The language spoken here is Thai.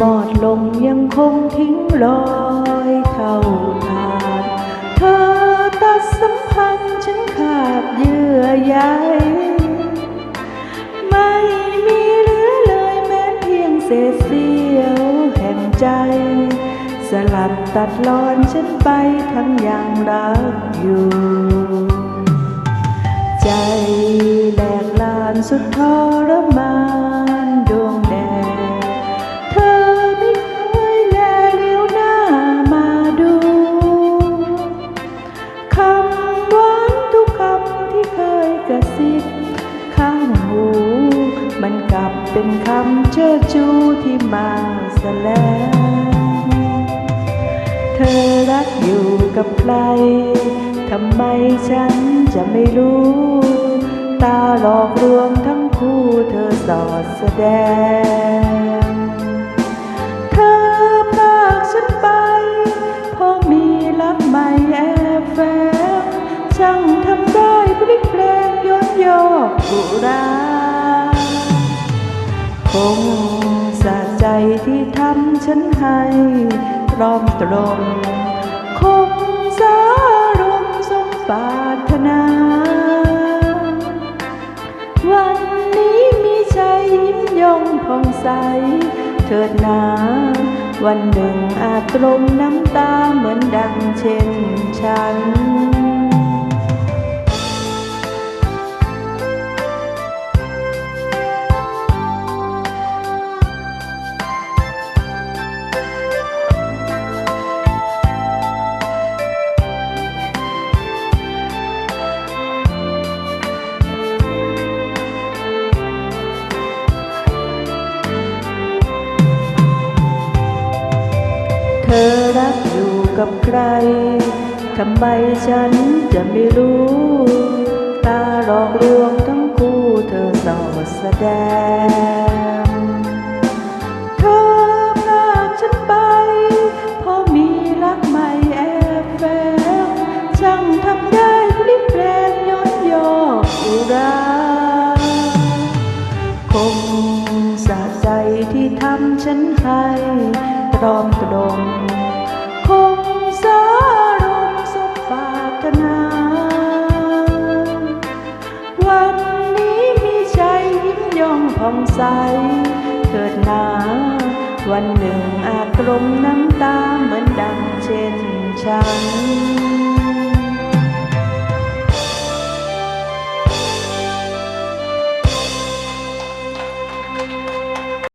มอดลงยังคงทิ้งรอยเท่าทานเธอตัดสัมพันธ์ฉันขาดเยื่อใยไม่มีเหลือเลยแม้เพียงเศษเสี้ยวแห่งใจ สลัดตัดรอนฉันไปทั้งยังรักอยู่ ใจแหลกลานสุดทรมาน เป็นคำเชิดชูที่มาแสลงเธอรักอยู่กับใครทำไมฉันจะไม่รู้ ตาหลอกลวงทั้งคู่เธอสอดแสดง เธอพากฉันไปเพราะมีรักใหม่แอบแฝงช่างทำได้พลิกแปลงย้อนยอกบุรา คงสะใจที่ทำฉันให้พร้อมตรงคงสารมสมปรารถนา วันนี้มีใจยิ้มยองผ่องใส เถิดหนาวันหนึ่งอาจตรมน้ำตาเหมือนดังเช่นฉัน อรักอยู่กับใคร ทำไมฉันจะไม่รู้ ตาหลอกลวงทั้งคู่เธอสอดแสดง เธอพรากฉันไปเพราะมีรักใหม่แอบแฝงช่างทำได้พลิกแปลงย้อนยอกอุราคงสะใจที่ทำฉันให้ รอมตรงคงสารมสมปารถนา วันนี้มีใจยิ้มย่องผ่องใส เกิดหนา วันหนึ่งอาจกลมน้ำตาเหมือน